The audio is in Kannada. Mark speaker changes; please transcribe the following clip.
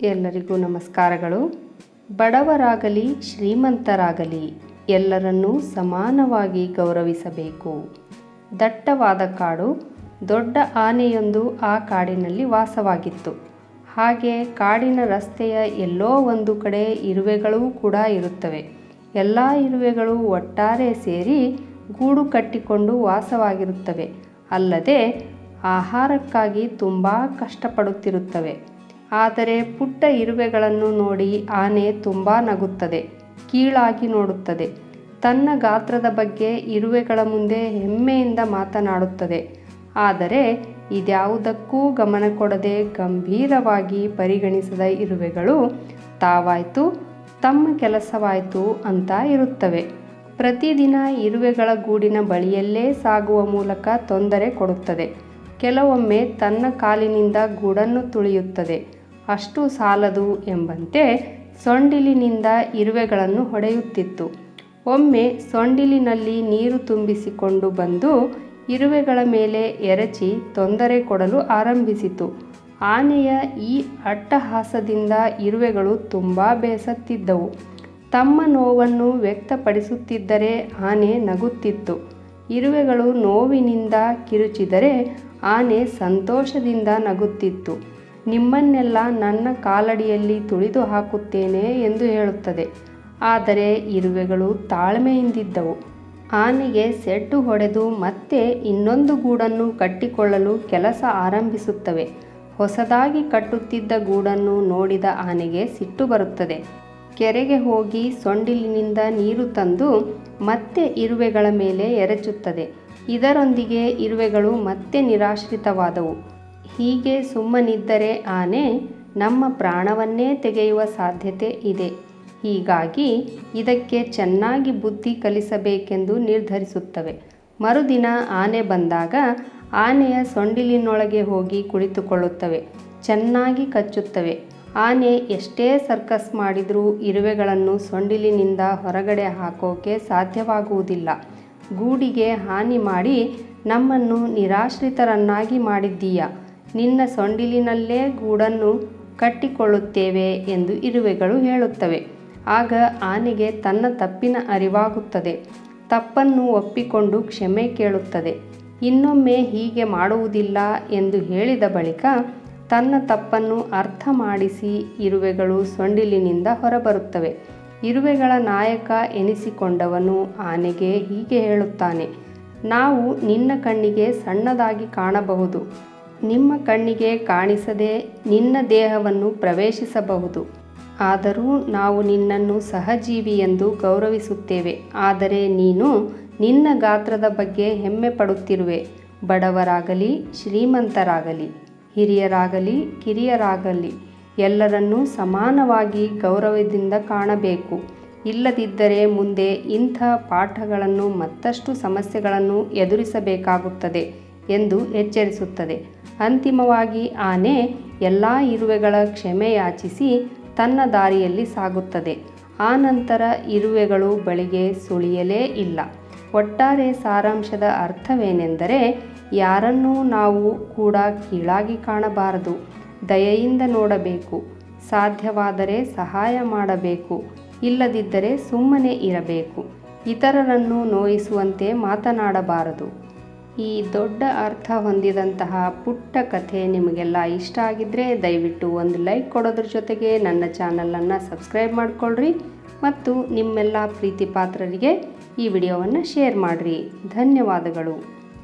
Speaker 1: ಎಲ್ಲರಿಗೂ ನಮಸ್ಕಾರಗಳು. ಬಡವರಾಗಲಿ, ಶ್ರೀಮಂತರಾಗಲಿ, ಎಲ್ಲರನ್ನೂ ಸಮಾನವಾಗಿ ಗೌರವಿಸಬೇಕು. ದಟ್ಟವಾದ ಕಾಡು, ದೊಡ್ಡ ಆನೆಯೊಂದು ಆ ಕಾಡಿನಲ್ಲಿ ವಾಸವಾಗಿತ್ತು. ಹಾಗೆ ಕಾಡಿನ ರಸ್ತೆಯ ಎಲ್ಲೋ ಒಂದು ಕಡೆ ಇರುವೆಗಳೂ ಕೂಡ ಇರುತ್ತವೆ. ಎಲ್ಲ ಇರುವೆಗಳು ಒಟ್ಟಾರೆ ಸೇರಿ ಗೂಡು ಕಟ್ಟಿಕೊಂಡು ವಾಸವಾಗಿರುತ್ತವೆ. ಅಲ್ಲದೆ ಆಹಾರಕ್ಕಾಗಿ ತುಂಬ ಕಷ್ಟಪಡುತ್ತಿರುತ್ತವೆ. ಆದರೆ ಪುಟ್ಟ ಇರುವೆಗಳನ್ನು ನೋಡಿ ಆನೆ ತುಂಬ ನಗುತ್ತದೆ, ಕೀಳಾಗಿ ನೋಡುತ್ತದೆ. ತನ್ನ ಗಾತ್ರದ ಬಗ್ಗೆ ಇರುವೆಗಳ ಮುಂದೆ ಹೆಮ್ಮೆಯಿಂದ ಮಾತನಾಡುತ್ತದೆ. ಆದರೆ ಇದ್ಯಾವುದಕ್ಕೂ ಗಮನ ಕೊಡದೆ ಗಂಭೀರವಾಗಿ ಪರಿಗಣಿಸದ ಇರುವೆಗಳು ತಾವಾಯ್ತು, ತಮ್ಮ ಕೆಲಸವಾಯಿತು ಅಂತ ಇರುತ್ತವೆ. ಪ್ರತಿದಿನ ಇರುವೆಗಳ ಗೂಡಿನ ಬಳಿಯಲ್ಲೇ ಸಾಗುವ ಮೂಲಕ ತೊಂದರೆ ಕೊಡುತ್ತದೆ. ಕೆಲವೊಮ್ಮೆ ತನ್ನ ಕಾಲಿನಿಂದ ಗೂಡನ್ನು ತುಳಿಯುತ್ತದೆ. ಅಷ್ಟು ಸಾಲದು ಎಂಬಂತೆ ಸೊಂಡಿಲಿನಿಂದ ಇರುವೆಗಳನ್ನು ಹೊಡೆಯುತ್ತಿತ್ತು. ಒಮ್ಮೆ ಸೊಂಡಿಲಿನಲ್ಲಿ ನೀರು ತುಂಬಿಸಿಕೊಂಡು ಬಂದು ಇರುವೆಗಳ ಮೇಲೆ ಎರಚಿ ತೊಂದರೆ ಕೊಡಲು ಆರಂಭಿಸಿತು. ಆನೆಯ ಈ ಅಟ್ಟಹಾಸದಿಂದ ಇರುವೆಗಳು ತುಂಬ ಬೇಸತ್ತಿದ್ದವು. ತಮ್ಮ ನೋವನ್ನು ವ್ಯಕ್ತಪಡಿಸುತ್ತಿದ್ದರೆ ಆನೆ ನಗುತ್ತಿತ್ತು. ಇರುವೆಗಳು ನೋವಿನಿಂದ ಕಿರುಚಿದರೆ ಆನೆ ಸಂತೋಷದಿಂದ ನಗುತ್ತಿತ್ತು. ನಿಮ್ಮನ್ನೆಲ್ಲ ನನ್ನ ಕಾಲಡಿಯಲ್ಲಿ ತುಳಿದು ಹಾಕುತ್ತೇನೆ ಎಂದು ಹೇಳುತ್ತದೆ. ಆದರೆ ಇರುವೆಗಳು ತಾಳ್ಮೆಯಿಂದಿದ್ದವು. ಆನೆಗೆ ಸೆಟ್ಟು ಹೊಡೆದು ಮತ್ತೆ ಇನ್ನೊಂದು ಗೂಡನ್ನು ಕಟ್ಟಿಕೊಳ್ಳಲು ಕೆಲಸ ಆರಂಭಿಸುತ್ತವೆ. ಹೊಸದಾಗಿ ಕಟ್ಟುತ್ತಿದ್ದ ಗೂಡನ್ನು ನೋಡಿದ ಆನೆಗೆ ಸಿಟ್ಟು ಬರುತ್ತದೆ. ಕೆರೆಗೆ ಹೋಗಿ ಸೊಂಡಿಲಿನಿಂದ ನೀರು ತಂದು ಮತ್ತೆ ಇರುವೆಗಳ ಮೇಲೆ ಎರಚುತ್ತದೆ. ಇದರೊಂದಿಗೆ ಇರುವೆಗಳು ಮತ್ತೆ ನಿರಾಶ್ರಿತವಾದವು. ಹೀಗೆ ಸುಮ್ಮನಿದ್ದರೆ ಆನೆ ನಮ್ಮ ಪ್ರಾಣವನ್ನೇ ತೆಗೆಯುವ ಸಾಧ್ಯತೆ ಇದೆ. ಹೀಗಾಗಿ ಇದಕ್ಕೆ ಚೆನ್ನಾಗಿ ಬುದ್ಧಿ ಕಲಿಸಬೇಕೆಂದು ನಿರ್ಧರಿಸುತ್ತವೆ. ಮರುದಿನ ಆನೆ ಬಂದಾಗ ಆನೆಯ ಸೊಂಡಿಲಿನೊಳಗೆ ಹೋಗಿ ಕುಳಿತುಕೊಳ್ಳುತ್ತವೆ. ಚೆನ್ನಾಗಿ ಕಚ್ಚುತ್ತವೆ. ಆನೆ ಎಷ್ಟೇ ಸರ್ಕಸ್ ಮಾಡಿದರೂ ಇರುವೆಗಳನ್ನು ಸೊಂಡಿಲಿನಿಂದ ಹೊರಗಡೆ ಹಾಕೋಕೆ ಸಾಧ್ಯವಾಗುವುದಿಲ್ಲ. ಗೂಡಿಗೆ ಹಾನಿ ಮಾಡಿ ನಮ್ಮನ್ನು ನಿರಾಶ್ರಿತರನ್ನಾಗಿ ಮಾಡಿದ್ದೀಯ? ನಿನ್ನ ಸೊಂಡಿಲಿನಲ್ಲೇ ಗೂಡನ್ನು ಕಟ್ಟಿಕೊಳ್ಳುತ್ತೇವೆ ಎಂದು ಇರುವೆಗಳು ಹೇಳುತ್ತವೆ. ಆಗ ಆನೆಗೆ ತನ್ನ ತಪ್ಪಿನ ಅರಿವಾಗುತ್ತದೆ. ತಪ್ಪನ್ನು ಒಪ್ಪಿಕೊಂಡು ಕ್ಷಮೆ ಕೇಳುತ್ತದೆ. ಇನ್ನೊಮ್ಮೆ ಹೀಗೆ ಮಾಡುವುದಿಲ್ಲ ಎಂದು ಹೇಳಿದ ಬಳಿಕ ತನ್ನ ತಪ್ಪನ್ನು ಅರ್ಥ ಮಾಡಿಸಿ ಇರುವೆಗಳು ಸೊಂಡಿಲಿನಿಂದ ಹೊರಬರುತ್ತವೆ. ಇರುವೆಗಳ ನಾಯಕ ಎನಿಸಿಕೊಂಡವನು ಆನೆಗೆ ಹೀಗೆ ಹೇಳುತ್ತಾನೆ, ನಾವು ನಿನ್ನ ಕಣ್ಣಿಗೆ ಸಣ್ಣದಾಗಿ ಕಾಣಬಹುದು. ನಿಮ್ಮ ಕಣ್ಣಿಗೆ ಕಾಣಿಸದೆ ನಿನ್ನ ದೇಹವನ್ನು ಪ್ರವೇಶಿಸಬಹುದು. ಆದರೂ ನಾವು ನಿನ್ನನ್ನು ಸಹಜೀವಿ ಎಂದು ಗೌರವಿಸುತ್ತೇವೆ. ಆದರೆ ನೀನು ನಿನ್ನ ಗಾತ್ರದ ಬಗ್ಗೆ ಹೆಮ್ಮೆ ಪಡುತ್ತಿರುವೆ ಬಡವರಾಗಲಿ, ಶ್ರೀಮಂತರಾಗಲಿ, ಹಿರಿಯರಾಗಲಿ, ಕಿರಿಯರಾಗಲಿ, ಎಲ್ಲರನ್ನೂ ಸಮಾನವಾಗಿ ಗೌರವದಿಂದ ಕಾಣಬೇಕು. ಇಲ್ಲದಿದ್ದರೆ ಮುಂದೆ ಇಂಥ ಪಾಠಗಳನ್ನು ಮತ್ತಷ್ಟು ಸಮಸ್ಯೆಗಳನ್ನು ಎದುರಿಸಬೇಕಾಗುತ್ತದೆ. ಎಂದು ಎಚ್ಚರಿಸುತ್ತದೆ. ಅಂತಿಮವಾಗಿ ಆನೆ ಎಲ್ಲ ಇರುವೆಗಳ ಕ್ಷಮೆಯಾಚಿಸಿ ತನ್ನ ದಾರಿಯಲ್ಲಿ ಸಾಗುತ್ತದೆ. ಆ ನಂತರ ಇರುವೆಗಳು ಬಳಿಗೆ ಸುಳಿಯಲೇ ಇಲ್ಲ. ಒಟ್ಟಾರೆ ಸಾರಾಂಶದ ಅರ್ಥವೇನೆಂದರೆ, ಯಾರನ್ನೂ ನಾವು ಕೂಡ ಕೀಳಾಗಿ ಕಾಣಬಾರದು. ದಯೆಯಿಂದ ನೋಡಬೇಕು. ಸಾಧ್ಯವಾದರೆ ಸಹಾಯ ಮಾಡಬೇಕು. ಇಲ್ಲದಿದ್ದರೆ ಸುಮ್ಮನೆ ಇರಬೇಕು. ಇತರರನ್ನು ನೋಯಿಸುವಂತೆ ಮಾತನಾಡಬಾರದು. ಈ ದೊಡ್ಡ ಅರ್ಥ ಹೊಂದಿದಂತಹ ಪುಟ್ಟ ಕಥೆ ನಿಮಗೆಲ್ಲ ಇಷ್ಟ ಆಗಿದ್ದರೆ ದಯವಿಟ್ಟು ಒಂದು ಲೈಕ್ ಕೊಡೋದ್ರ ಜೊತೆಗೆ ನನ್ನ ಚಾನಲನ್ನು ಸಬ್ಸ್ಕ್ರೈಬ್ ಮಾಡಿಕೊಳ್ಳ್ರಿ ಮತ್ತು ನಿಮ್ಮೆಲ್ಲ ಪ್ರೀತಿ ಪಾತ್ರರಿಗೆ ಈ ವಿಡಿಯೋವನ್ನು ಶೇರ್ ಮಾಡಿರಿ. ಧನ್ಯವಾದಗಳು.